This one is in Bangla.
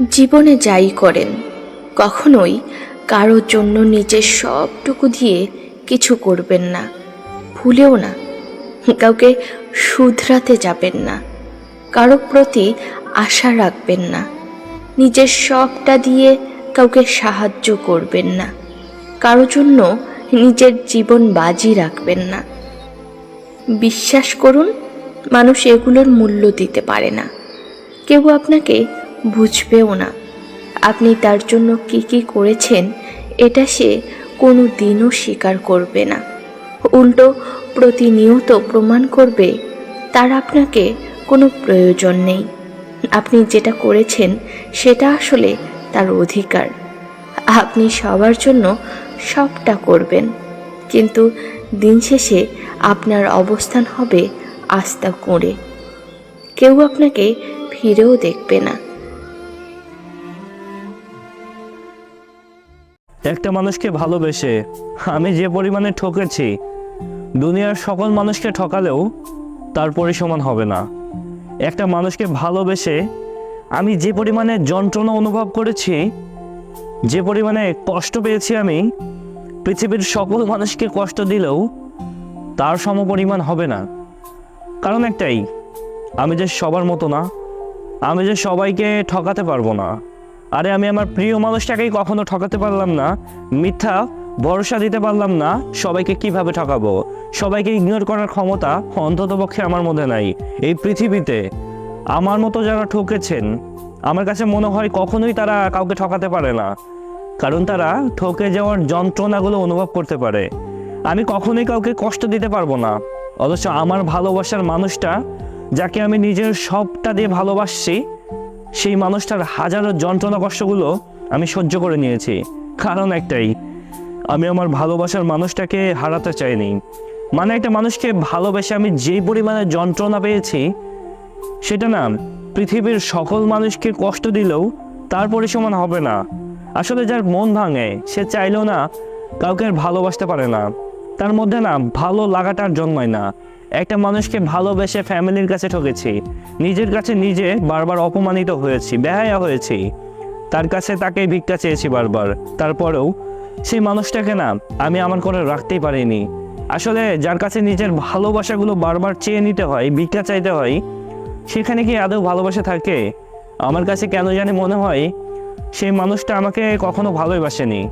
জীবনে যাই করেন, কখনোই কারোর জন্য নিজের সবটুকু দিয়ে কিছু করবেন না। ভুলেও না, কাউকে শুধরাতে যাবেন না, কারও প্রতি আশা রাখবেন না, নিজের সবটা দিয়ে কাউকে সাহায্য করবেন না, কারও জন্য নিজের জীবন বাজি রাখবেন না। বিশ্বাস করুন, মানুষ এগুলোর মূল্য দিতে পারে না। কেউ আপনাকে বুঝবেও না। আপনি তার জন্য কি কি করেছেন, এটা সে কোনো দিনও স্বীকার করবে না। উল্টো প্রতিনিয়ত প্রমাণ করবে, তার আপনাকে কোনো প্রয়োজন নেই। আপনি যেটা করেছেন, সেটা আসলে তার অধিকার। আপনি সবার জন্য সবটা করবেন, কিন্তু দিন শেষে আপনার অবস্থান হবে আস্থা করে। কেউ আপনাকে ফিরেও দেখবে না। একটা মানুষকে ভালোবেসে আমি যে পরিমাণে ঠকেছি, দুনিয়ার সকল মানুষকে ঠকালেও তার পরিসমান হবে না। একটা মানুষকে ভালোবেসে আমি যে পরিমাণে যন্ত্রণা অনুভব করেছি, যে পরিমাণে কষ্ট পেয়েছি আমি, পৃথিবীর সকল মানুষকে কষ্ট দিলেও তার সমপরিমাণ হবে না। কারণ একটাই, আমি যে সবার মতো না, আমি যে সবাইকে ঠকাতে পারব না। আরে আমি আমার প্রিয় মানুষটাকেই কখনো ঠকাতে পারলাম না। মিথ্যা, ভরসা দিতে পারলাম না, সবাইকে কীভাবে ঠকাবো? সবাইকে ইগনোর করার ক্ষমতা অন্ততপক্ষে আমার মধ্যে নাই, এই পৃথিবীতে। আমার মতো যারা ঠকেছেন, আমার কাছে মনে হয় কখনোই তারা কাউকে ঠকাতে পারে না, কারণ তারা ঠকে যাওয়ার যন্ত্রণাগুলো অনুভব করতে পারে। আমি কখনোই কাউকে কষ্ট দিতে পারব না, অথচ আমার ভালোবাসার মানুষটা, যাকে আমি নিজের সবটা দিয়ে ভালোবাসছি সেই মানুষটার হাজারো যন্ত্রণা কষ্টগুলো আমি সহ্য করে নিয়েছি। কারণ একটাই, আমি আমার ভালোবাসার মানুষটাকে হারাতে চাইনি। মানে একটা মানুষকে ভালোবেসে আমি যেই পরিমাণে যন্ত্রণা পেয়েছি, সেটা না, পৃথিবীর সকল মানুষকে কষ্ট দিলেও তার পরিসমান হবে না। আসলে যার মন ভাঙে, সে চাইলেও না, কাউকে আর ভালোবাসতে পারে না। তার মধ্যে না, ভালো লাগাটার জন্মায় না। একটা মানুষকে ভালোবেসে ফ্যামিলির কাছে ঠকেছি। নিজের কাছে নিজে বারবার অপমানিত হয়েছি, বেহায়া হয়েছি। তার কাছে তাকে ভিক্ষা চেয়েছি বারবার। তারপরেও সেই মানুষটাকে না আমি আমার করে রাখতেই পারিনি। আসলে যার কাছে নিজের ভালোবাসাগুলো বারবার চেয়ে নিতে হয়, ভিক্ষা চাইতে হয়, সেখানে কি আদৌ ভালোবাসা থাকে? আমার কাছে কেন জানি মনে হয়, সেই মানুষটা আমাকে কখনো ভালোবাসেনি